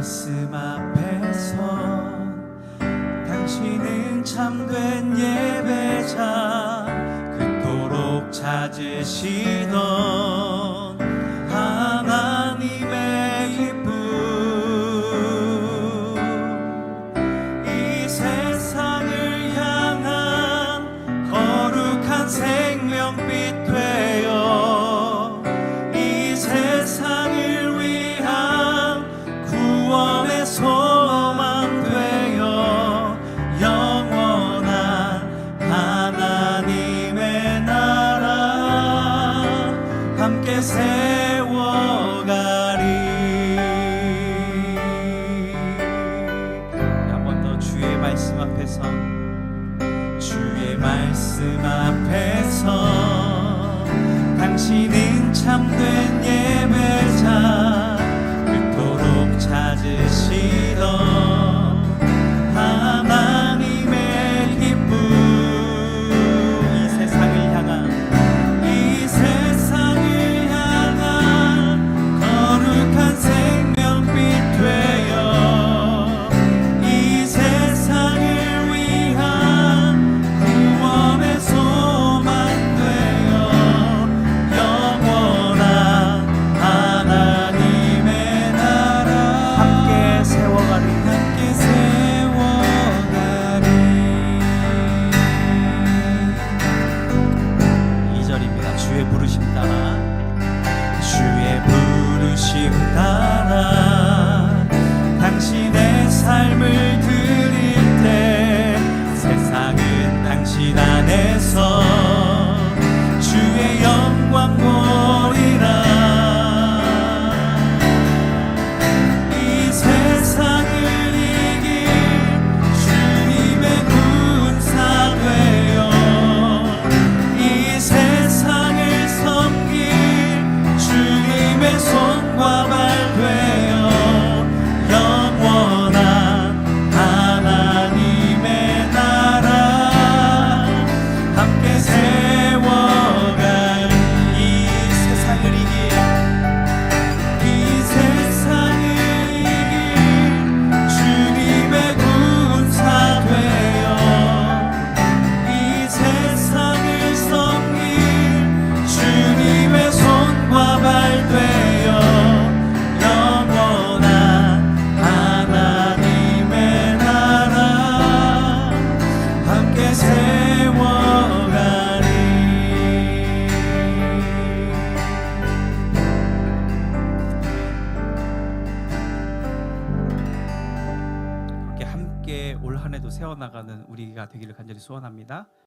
말씀 앞에서 당신은 참된 예배자 그토록 찾으시던 세워가리. 한번 더 주의 말씀 앞에서 주의 말씀 앞에서 당신은 참된 예 올 한해도 세워나가는 우리가 되기를 간절히 소원합니다.